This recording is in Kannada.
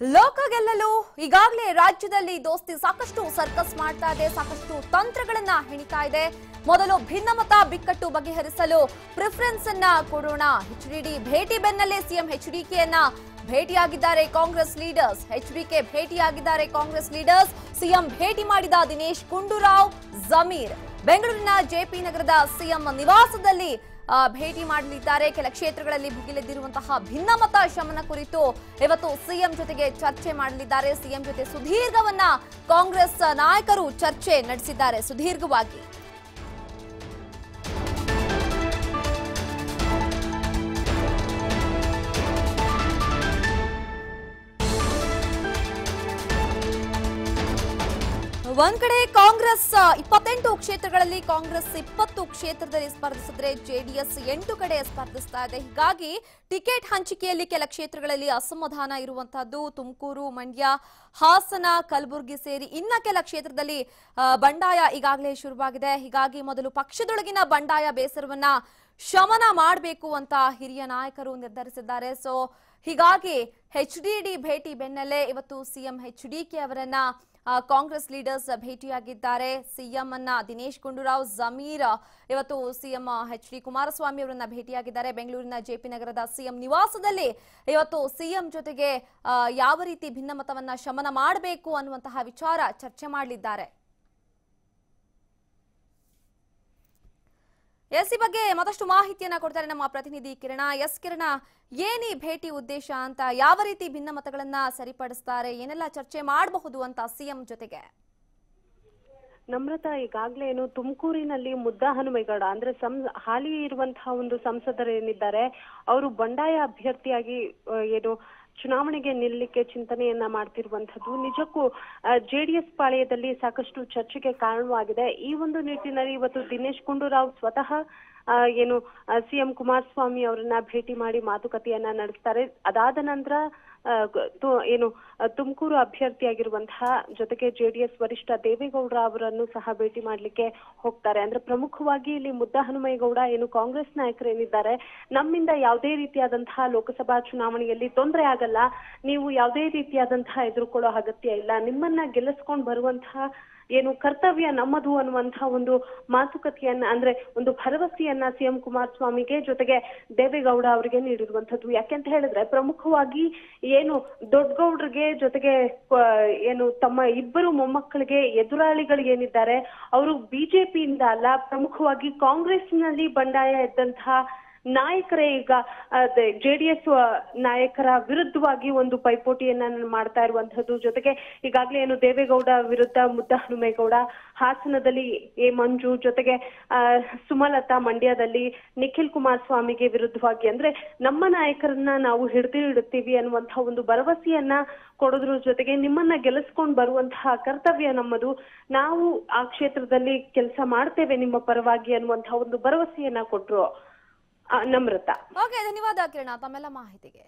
ಲೋಕ ಗೆಲ್ಲಲು ಈಗಾಗಲೇ ರಾಜ್ಯದಲ್ಲಿ ದೋಸ್ತಿ ಸಾಕಷ್ಟು ಸರ್ಕಸ್ ಮಾಡ್ತಾ ಇದೆ, ಸಾಕಷ್ಟು ತಂತ್ರಗಳನ್ನ ಹೆಣಿತಾ ಇದೆ. ಮೊದಲು ಭಿನ್ನಮತ ಬಿಕ್ಕಟ್ಟು ಬಗೆಹರಿಸಲು ಪ್ರಿಫರೆನ್ಸ್ ಅನ್ನ ಕೊಡೋಣ. ಎಚ್ಡಿಡಿ ಭೇಟಿ ಬೆನ್ನಲ್ಲೇ ಸಿಎಂ ಎಚ್ಡಿಕೆಯನ್ನ ಭೇಟಿಯಾಗಿದ್ದಾರೆ ಕಾಂಗ್ರೆಸ್ ಲೀಡರ್ಸ್. ಎಚ್ಡಿಕೆ ಭೇಟಿಯಾಗಿದ್ದಾರೆ ಕಾಂಗ್ರೆಸ್ ಲೀಡರ್ಸ್. ಸಿಎಂ ಭೇಟಿ ಮಾಡಿದ ದಿನೇಶ್ ಗುಂಡೂರಾವ್, ಜಮೀರ್. ಬೆಂಗಳೂರಿನ ಜೆಪಿ ನಗರದ ಸಿಎಂ ನಿವಾಸದಲ್ಲಿ ಭೇಟಿ ಮಾಡಲಿದ್ದಾರೆ. ಕೆಲ ಕ್ಷೇತ್ರಗಳಲ್ಲಿ ಭುಗಿಲೆದ್ದಿರುವಂತಹ ಭಿನ್ನಮತ ಶಮನ ಕುರಿತು ಇವತ್ತು ಸಿಎಂ ಜೊತೆಗೆ ಚರ್ಚೆ ಮಾಡಲಿದ್ದಾರೆ. ಸಿಎಂ ಜೊತೆ ಸುದೀರ್ಘವನ್ನ ಕಾಂಗ್ರೆಸ್ ನಾಯಕರು ಚರ್ಚೆ ನಡೆಸಿದ್ದಾರೆ ಸುದೀರ್ಘವಾಗಿ. ಒಂದ್ ಕಡೆ ಕಾಂಗ್ರೆಸ್ ಇಪ್ಪತ್ತೆಂಟು ಕ್ಷೇತ್ರಗಳಲ್ಲಿ ಕಾಂಗ್ರೆಸ್ ಇಪ್ಪತ್ತು ಕ್ಷೇತ್ರದಲ್ಲಿ ಸ್ಪರ್ಧಿಸಿದ್ರೆ ಜೆಡಿಎಸ್ ಎಂಟು ಕಡೆ ಸ್ಪರ್ಧಿಸ್ತಾ ಇದೆ. ಹೀಗಾಗಿ ಟಿಕೆಟ್ ಹಂಚಿಕೆಯಲ್ಲಿ ಕೆಲ ಕ್ಷೇತ್ರಗಳಲ್ಲಿ ಅಸಮಾಧಾನ ಇರುವಂತಹದ್ದು. ತುಮಕೂರು, ಮಂಡ್ಯ, ಹಾಸನ, ಕಲಬುರಗಿ ಸೇರಿ ಇನ್ನ ಕೆಲ ಕ್ಷೇತ್ರದಲ್ಲಿ ಬಂಡಾಯ ಈಗಾಗಲೇ ಶುರುವಾಗಿದೆ. ಹೀಗಾಗಿ ಮೊದಲು ಪಕ್ಷದೊಳಗಿನ ಬಂಡಾಯ ಬೇಸರವನ್ನ ಶಮನ ಮಾಡಬೇಕು ಅಂತ ಹಿರಿಯ ನಾಯಕರು ನಿರ್ಧರಿಸಿದ್ದಾರೆ. ಸೊ ಹೀಗಾಗಿ ಎಚ್ ಡಿ ಡಿ ಭೇಟಿ ಬೆನ್ನಲ್ಲೇ ಇವತ್ತು ಸಿಎಂ ಎಚ್ ಡಿ ಕೆ ಅವರನ್ನ ಕಾಂಗ್ರೆಸ್ ಲೀಡರ್ಸ್ ಭೇಟಿಯಾಗಿದ್ದಾರೆ. ಸಿಎಂ ಅನ್ನ ದಿನೇಶ್ ಗುಂಡೂರಾವ್, ಜಮೀರ್, ಇವತ್ತು ಸಿಎಂ ಎಚ್ ಡಿ ಕುಮಾರಸ್ವಾಮಿ ಅವರನ್ನ ಭೇಟಿಯಾಗಿದ್ದಾರೆ. ಬೆಂಗಳೂರಿನ ಜೆಪಿ ನಗರದ ಸಿಎಂ ನಿವಾಸದಲ್ಲಿ ಇವತ್ತು ಸಿಎಂ ಜೊತೆಗೆ ಯಾವ ರೀತಿ ಭಿನ್ನಮತವನ್ನ ಶಮನ ಮಾಡಬೇಕು ಅನ್ನುವಂತಹ ವಿಚಾರ ಚರ್ಚೆ ಮಾಡಲಿದ್ದಾರೆ. ಎಸ್ ಬಗ್ಗೆ ಮತ್ತಷ್ಟು ಮಾಹಿತಿಯನ್ನ ಕೊಡ್ತಾರೆ ನಮ್ಮ ಪ್ರತಿನಿಧಿ ಕಿರಣ. ಎಸ್ ಕಿರಣ, ಏನಿ ಭೇಟಿ ಉದ್ದೇಶ ಅಂತ ಯಾವ ರೀತಿ ಭಿನ್ನಮತಗಳನ್ನ ಸರಿಪಡಿಸ್ತಾರೆ, ಏನೆಲ್ಲ ಚರ್ಚೆ ಮಾಡಬಹುದು ಅಂತ ಸಿಎಂ ಜೊತೆಗೆ? ನಮ್ರತಾ ಈಗಾಗ್ಲೇ ಏನು ತುಮಕೂರಿನಲ್ಲಿ ಮುದ್ದಾ ಹನುಮೇಗೌಡ, ಅಂದ್ರೆ ಸಂ ಹಾಲಿ ಇರುವಂತಹ ಒಂದು ಸಂಸದರೇನಿದ್ದಾರೆ ಅವರು ಬಂಡಾಯ ಅಭ್ಯರ್ಥಿಯಾಗಿ ಏನು ಚುನಾವಣೆಗೆ ನಿಲ್ಲಕ್ಕೆ ಚಿಂತನೆಯನ್ನ ಮಾಡ್ತಿರುವಂತದ್ದು ನಿಜಕ್ಕೂ ಜೆಡಿಎಸ್ ಪಾಳೆಯದಲ್ಲಿ ಸಾಕಷ್ಟು ಚರ್ಚೆಗೆ ಕಾರಣವಾಗಿದೆ. ಈ ಒಂದು ನಿಟ್ಟಿನಲ್ಲಿ ಇವತ್ತು ದಿನೇಶ್ ಗುಂಡೂರಾವ್ ಸ್ವತಃ ಏನು ಸಿಎಂ ಕುಮಾರಸ್ವಾಮಿ ಅವರನ್ನ ಭೇಟಿ ಮಾಡಿ ಮಾತುಕತೆಯನ್ನ ನಡೆಸ್ತಾರೆ. ಅದಾದ ನಂತರ ಏನು ತುಮಕೂರು ಅಭ್ಯರ್ಥಿಯಾಗಿರುವಂತಹ ಜೊತೆಗೆ ಜೆಡಿಎಸ್ ವರಿಷ್ಠ ದೇವೇಗೌಡ ಅವರನ್ನು ಸಹ ಭೇಟಿ ಮಾಡ್ಲಿಕ್ಕೆ ಹೋಗ್ತಾರೆ. ಅಂದ್ರೆ ಪ್ರಮುಖವಾಗಿ ಇಲ್ಲಿ ಮುದ್ದ ಹನುಮೇಗೌಡ ಏನು ಕಾಂಗ್ರೆಸ್ ನಾಯಕರು ಏನಿದ್ದಾರೆ, ನಮ್ಮಿಂದ ಯಾವುದೇ ರೀತಿಯಾದಂತಹ ಲೋಕಸಭಾ ಚುನಾವಣೆಯಲ್ಲಿ ತೊಂದರೆ ಆಗಲ್ಲ, ನೀವು ಯಾವುದೇ ರೀತಿಯಾದಂತಹ ಎದುರುಕೊಳ್ಳೋ ಅಗತ್ಯ ಇಲ್ಲ. ನಿಮ್ಮನ್ನ ಗೆಲ್ಲಿಸ್ಕೊಂಡು ಬರುವಂತಹ ಏನು ಕರ್ತವ್ಯ ನಮ್ಮದು ಅನ್ನುವಂತಹ ಒಂದು ಮಾತುಕತೆಯನ್ನ, ಅಂದ್ರೆ ಒಂದು ಭರವಸೆಯನ್ನ ಸಿಎಂ ಕುಮಾರಸ್ವಾಮಿಗೆ ಜೊತೆಗೆ ದೇವೇಗೌಡ ಅವರಿಗೆ ನೀಡಿರುವಂತದ್ದು ಯಾಕೆಂತ ಹೇಳಿದ್ರೆ, ಪ್ರಮುಖವಾಗಿ ಏನು ದೊಡ್ಡಗೌಡ್ರಿಗೆ ಜೊತೆಗೆ ಏನು ತಮ್ಮ ಇಬ್ಬರು ಮೊಮ್ಮಕ್ಕಳಿಗೆ ಎದುರಾಳಿಗಳು ಏನಿದ್ದಾರೆ, ಅವರು ಬಿಜೆಪಿಯಿಂದ ಅಲ್ಲ, ಪ್ರಮುಖವಾಗಿ ಕಾಂಗ್ರೆಸ್ನಲ್ಲಿ ಬಂಡಾಯ ಎದ್ದಂತಹ ನಾಯಕರೇ, ಈಗ ಜೆಡಿಎಸ್ ನಾಯಕರ ವಿರುದ್ಧವಾಗಿ ಒಂದು ಪೈಪೋಟಿಯನ್ನ ಮಾಡ್ತಾ ಇರುವಂತಹದ್ದು ಜೊತೆಗೆ ಈಗಾಗಲೇ ಏನು ದೇವೇಗೌಡ ವಿರುದ್ಧ ಮುದ್ದ ಹನುಮೇಗೌಡ, ಹಾಸನದಲ್ಲಿ ಎ ಮಂಜು, ಜೊತೆಗೆ ಸುಮಲತಾ ಮಂಡ್ಯದಲ್ಲಿ ನಿಖಿಲ್ ಕುಮಾರಸ್ವಾಮಿಗೆ ವಿರುದ್ಧವಾಗಿ ಅಂದ್ರೆ ನಮ್ಮ ನಾಯಕರನ್ನ ನಾವು ಹಿಡಿದು ಇಡುತ್ತೀವಿ ಅನ್ನುವಂತಹ ಒಂದು ಭರವಸೆಯನ್ನ ಕೊಡೋದ್ರ ಜೊತೆಗೆ ನಿಮ್ಮನ್ನ ಗೆಲ್ಲಿಸ್ಕೊಂಡ್ ಬರುವಂತಹ ಕರ್ತವ್ಯ ನಮ್ಮದು. ನಾವು ಆ ಕ್ಷೇತ್ರದಲ್ಲಿ ಕೆಲಸ ಮಾಡ್ತೇವೆ ನಿಮ್ಮ ಪರವಾಗಿ ಅನ್ನುವಂತಹ ಒಂದು ಭರವಸೆಯನ್ನ ಕೊಟ್ರು. ನಮ್ರತಾ. ಓಕೆ ಧನ್ಯವಾದ ಕಿರಣ ತಮ್ಮೆಲ್ಲ ಮಾಹಿತಿಗೆ.